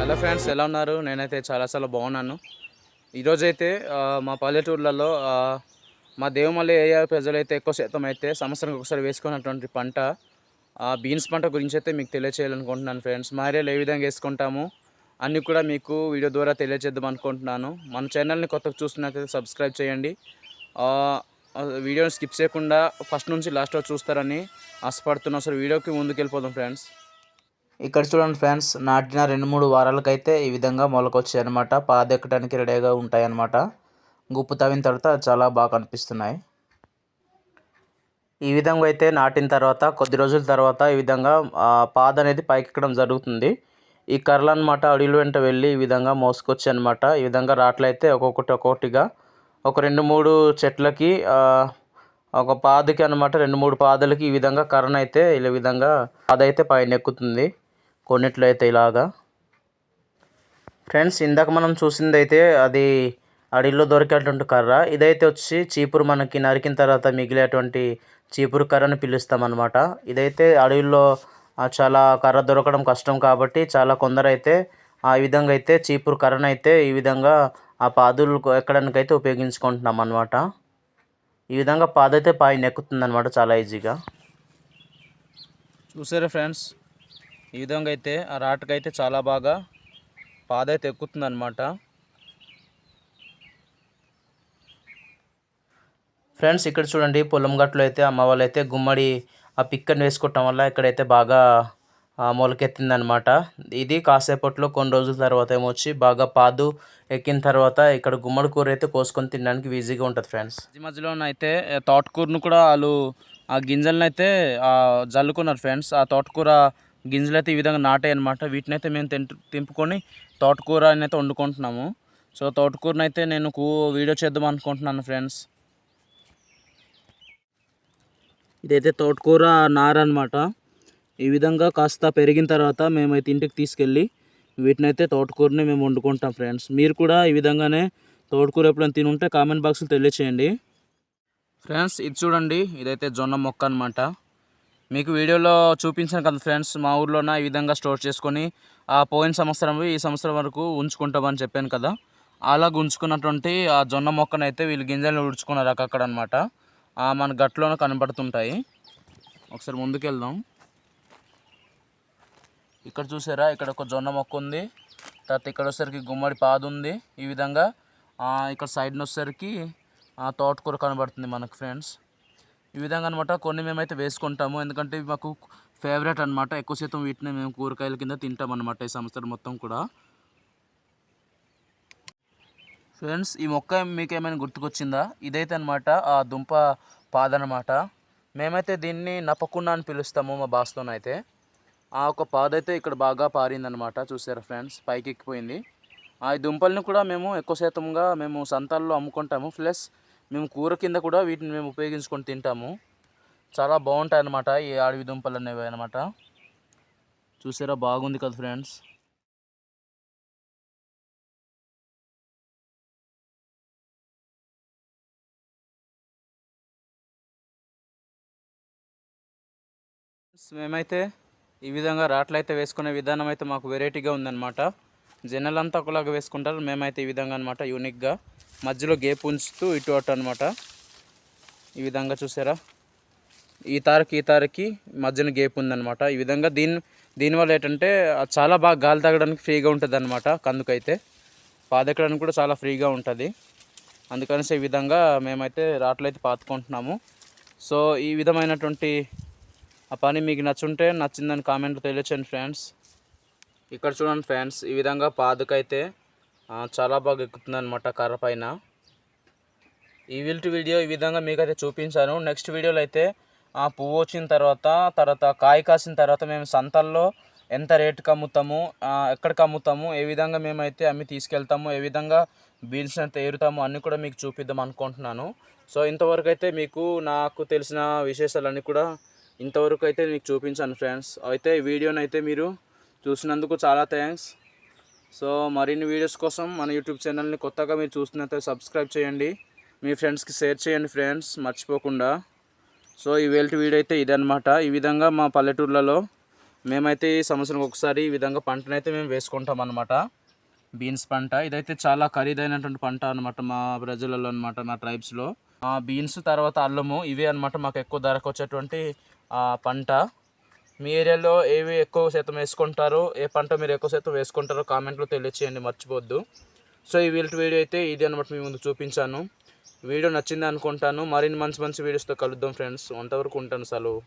Hello friends ఎలా ఉన్నారు? నేనైతే చాలా చాలా బాగున్నాను. ఈరోజైతే మా పల్లెటూర్లలో మా దేవమల్లి ఏరియా ప్రజలైతే ఎక్కువ శాతం అయితే సంవత్సరానికి ఒకసారి వేసుకున్నటువంటి పంట బీన్స్ పంట గురించి అయితే మీకు తెలియచేయాలనుకుంటున్నాను ఫ్రెండ్స్. మా ఏరియాలో ఏ విధంగా వేసుకుంటాము అన్నీ కూడా మీకు వీడియో ద్వారా తెలియజేద్దాం అనుకుంటున్నాను. మన ఛానల్ని కొత్తగా చూస్తున్నట్లయితే సబ్స్క్రైబ్ చేయండి. వీడియోని స్కిప్ చేయకుండా ఫస్ట్ నుంచి లాస్ట్ వరకు చూస్తారని ఆశపడుతున్నాం. సార్ వీడియోకి ముందుకు వెళ్ళిపోదాం ఫ్రెండ్స్. ఇక్కడ చూడండి ఫ్రెండ్స్ నాటిన రెండు మూడు వారాలకైతే ఈ విధంగా మొలకొచ్చాయి అనమాట పాదెక్కడానికి రెడీగా ఉంటాయి గుప్పు తవ్విన తర్వాత చాలా బాగా కనిపిస్తున్నాయి. ఈ విధంగా అయితే నాటిన తర్వాత కొద్ది రోజుల తర్వాత ఈ విధంగా పాద అనేది పైకెక్కడం జరుగుతుంది. ఈ కర్రలు అనమాట అడవిల వెంట వెళ్ళి ఈ విధంగా మోసుకొచ్చి అనమాట ఈ విధంగా రాట్లయితే ఒక్కొక్కటి ఒక్కొక్కటిగా ఒక రెండు మూడు చెట్లకి ఒక పాదకి అనమాట రెండు మూడు పాదలకి ఈ విధంగా కర్రనైతే అయితే ఈ విధంగా అదైతే పైన ఎక్కుతుంది కొన్నిట్లో అయితే ఇలాగా. ఫ్రెండ్స్ ఇందాక మనం చూసింది అయితే అది అడవిలో దొరికేటువంటి కర్ర. ఇదైతే వచ్చి చీపురు మనకి నరికిన తర్వాత మిగిలేటువంటి చీపురు కర్రని పిలుస్తామన్నమాట. ఇదైతే అడవిలో చాలా కర్ర దొరకడం కష్టం కాబట్టి చాలా కొందరైతే ఆ విధంగా అయితే చీపురు కర్రను అయితే ఈ విధంగా ఆ పాదులు ఎక్కడానికి అయితే ఉపయోగించుకుంటున్నాం అనమాట ఈ విధంగా పాదైతే పాయి నెక్కుతుంది అనమాట చాలా ఈజీగా. చూసారా ఫ్రెండ్స్? ఈ విధంగా అయితే ఆ రాటకైతే చాలా బాగా పాదైతే ఎక్కుతుంది అనమాట ఫ్రెండ్స్ ఇక్కడ చూడండి పొలం గట్లో అయితే అమ్మ వాళ్ళు అయితే గుమ్మడి ఆ పిక్కని వేసుకోవటం వల్ల ఇక్కడైతే బాగా మొలకెత్తింది మొలకెత్తిందనమాట. ఇది కాసేపట్లో కొన్ని రోజుల తర్వాత ఏమో వచ్చి బాగా పాదు ఎక్కిన తర్వాత ఇక్కడ గుమ్మడి కూర అయితే కోసుకొని తినడానికి ఈజీగా ఉంటుంది ఫ్రెండ్స్. ఈ మధ్యలో అయితే తోటకూరను కూడా వాళ్ళు ఆ గింజలను అయితే జల్లుకున్నారు ఫ్రెండ్స్. ఆ తోటకూర గింజలు అయితే ఈ విధంగా నాటాయి అనమాట వీటిని అయితే మేము తెంపు తెంపుకొని తోటకూర అయితే వండుకుంటున్నాము. సో తోటకూరని అయితే నేను కూ వీడియో చేద్దాం అనుకుంటున్నాను ఫ్రెండ్స్. ఇదైతే తోటకూర నార అనమాట ఈ విధంగా కాస్త పెరిగిన తర్వాత మేమైతే ఇంటికి తీసుకెళ్ళి వీటినైతే తోటకూరని మేము వండుకుంటాం ఫ్రెండ్స్. మీరు కూడా ఈ విధంగానే తోటకూర ఎప్పుడైనా తినుంటే కామెంట్ బాక్స్లో తెలియచేయండి. ఫ్రెండ్స్ ఇది చూడండి. ఇదైతే జొన్న మొక్క అనమాట మీకు వీడియోలో చూపించాను కదా ఫ్రెండ్స్ మా ఊర్లోన ఈ విధంగా స్టోర్ చేసుకొని ఆ పోయిన సంవత్సరం ఈ సంవత్సరం వరకు ఉంచుకుంటామని చెప్పాను కదా. అలాగ ఉంచుకున్నటువంటి ఆ జొన్న మొక్కనైతే వీళ్ళు గింజలు ఉడుచుకున్నారు అక్కడ అనమాట మన గట్లోనే కనబడుతుంటాయి. ఒకసారి ముందుకు వెళ్దాం ఇక్కడ చూసారా? ఇక్కడ ఒక జొన్న మొక్క ఉంది. తర్వాత ఇక్కడ వచ్చేసరికి గుమ్మడి పాదు ఉంది. ఈ విధంగా ఇక్కడ సైడ్న వచ్చేసరికి తోటకూర కనబడుతుంది మనకు ఫ్రెండ్స్. ఈ విధంగా అనమాట కొన్ని మేమైతే వేసుకుంటాము. ఎందుకంటే ఇవి మాకు ఫేవరెట్ అనమాట ఎక్కువ శాతం వీటిని మేము కూరగాయల కింద తింటాం అనమాట ఈ సంవత్సరం మొత్తం కూడా. ఫ్రెండ్స్ ఈ మొక్క మీకు ఏమైనా గుర్తుకొచ్చిందా? ఇదైతే అనమాట ఆ దుంప పాదనమాట మేమైతే దీన్ని నప్పకుండా అని పిలుస్తాము మా భాషతోనైతే ఆ ఒక పాద అయితే ఇక్కడ బాగా పారిందనమాట చూసారా ఫ్రెండ్స్? పైకి ఎక్కిపోయింది ఆ దుంపల్ని కూడా మేము ఎక్కువ శాతంగా మేము సంతాల్లో అమ్ముకుంటాము. ప్లస్ మేము కూర కింద కూడా వీటిని మేము ఉపయోగించుకొని తింటాము. చాలా బాగుంటాయి అన్నమాట ఈ అడవి దుంపలు అనేవి అనమాట చూసారా? బాగుంది కదా ఫ్రెండ్స్? మేమైతే ఈ విధంగా రాట్లు అయితే వేసుకునే విధానం అయితే మాకు వెరైటీగా ఉందన్నమాట. జనలంతా ఒకలాగా వేసుకుంటారు. మేమైతే ఈ విధంగా అనమాట యూనిక్గా మధ్యలో గేప్ ఉంచుతూ ఇటు అటు అనమాట ఈ విధంగా చూసారా? ఈ తారకి ఈ తారకి మధ్యన గేప్ ఉందన్నమాట. ఈ విధంగా దీని దీనివల్ల ఏంటంటే అది చాలా బాగా గాలి తాగడానికి ఫ్రీగా ఉంటుంది అనమాట కందుకైతే. పాదెక్కడానికి కూడా చాలా ఫ్రీగా ఉంటుంది. అందుకనేసి ఈ విధంగా మేమైతే రాట్లు అయితే పాతుకుంటున్నాము. సో ఈ విధమైనటువంటి ఆ పని మీకు నచ్చుంటే నచ్చిందని కామెంట్లో తెలియచండి ఫ్రెండ్స్. ఇక్కడ చూడండి ఫ్రెండ్స్ ఈ విధంగా పాదుకైతే చాలా బాగా ఎక్కుతుంది అనమాట కర్ర పైన. ఈ విల్ట్ వీడియో ఈ విధంగా మీకైతే చూపించాను. నెక్స్ట్ వీడియోలో అయితే ఆ పువ్వు వచ్చిన తర్వాత తర్వాత కాయ కాసిన తర్వాత మేము సంతల్లో ఎంత రేటుకి అమ్ముతాము ఎక్కడికి అమ్ముతాము ఏ విధంగా మేమైతే అమ్మి తీసుకెళ్తాము ఏ విధంగా బీన్స్ అయితే ఏరుతాము అన్నీ కూడా మీకు చూపిద్దాం అనుకుంటున్నాను. సో ఇంతవరకు అయితే మీకు నాకు తెలిసిన విశేషాలన్నీ కూడా ఇంతవరకు అయితే మీకు చూపించాను ఫ్రెండ్స్. అయితే ఈ వీడియోని అయితే మీరు చూసినందుకు చాలా థ్యాంక్స్. సో మరిన్ని వీడియోస్ కోసం మన యూట్యూబ్ ఛానల్ని కొత్తగా మీరు చూస్తున్నట్లయితే సబ్స్క్రైబ్ చేయండి. మీ ఫ్రెండ్స్కి షేర్ చేయండి ఫ్రెండ్స్ మర్చిపోకుండా. సో ఈ వేల్టి వీడియో అయితే ఇదనమాట ఈ విధంగా మా పల్లెటూర్లలో మేమైతే ఈ సంవత్సరం ఒకసారి ఈ విధంగా పంటనైతే మేము వేసుకుంటాం అనమాట బీన్స్ పంట. ఇదైతే చాలా ఖరీదైనటువంటి పంట అనమాట మా ప్రజలలో అనమాట మా ట్రైబ్స్లో. బీన్స్ తర్వాత అల్లము ఇవే అనమాట మాకు ఎక్కువ ధరకు వచ్చేటువంటి పంట. మీ ఏరియాలో ఏవి ఎక్కువ శాతం వేసుకుంటారో ఏ పంట మీరు ఎక్కువ శాతం వేసుకుంటారో కామెంట్లో తెలియచేయండి మర్చిపోద్దు సో ఈ వీటి వీడియో అయితే ఇది అనమాట మీ ముందు చూపించాను. వీడియో నచ్చింది అనుకుంటాను. మరిన్ని మంచి మంచి వీడియోస్తో కలుద్దాం ఫ్రెండ్స్. అంతవరకు ఉంటాను. సెలవు.